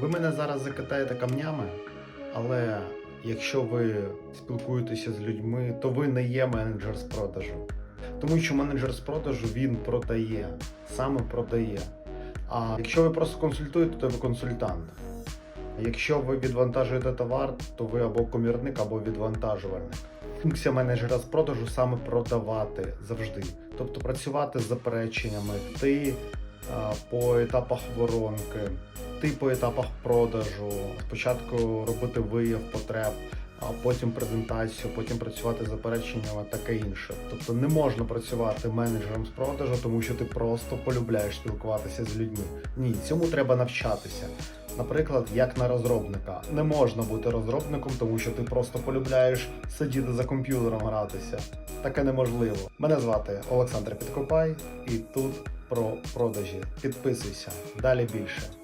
Ви мене зараз закатаєте камнями, але якщо ви спілкуєтеся з людьми, то ви не є менеджер з продажу. Тому що менеджер з продажу він продає, саме продає. А якщо ви просто консультуєте, то ви консультант. Якщо ви відвантажуєте товар, то ви або комірник, або відвантажувальник. Функція менеджера з продажу саме продавати завжди. Тобто працювати з запереченнями, йти по етапах воронки, йти по етапах продажу, спочатку робити вияв потреб, а потім презентацію, потім працювати з запереченнями, таке інше. Тобто не можна працювати менеджером з продажу, тому що ти просто полюбляєш спілкуватися з людьми. Ні, цьому треба навчатися. Наприклад, як на розробника. Не можна бути розробником, тому що ти просто полюбляєш сидіти за комп'ютером гратися. Таке неможливо. Мене звати Олександр Підкопай, і тут про продажі. Підписуйся. Далі більше.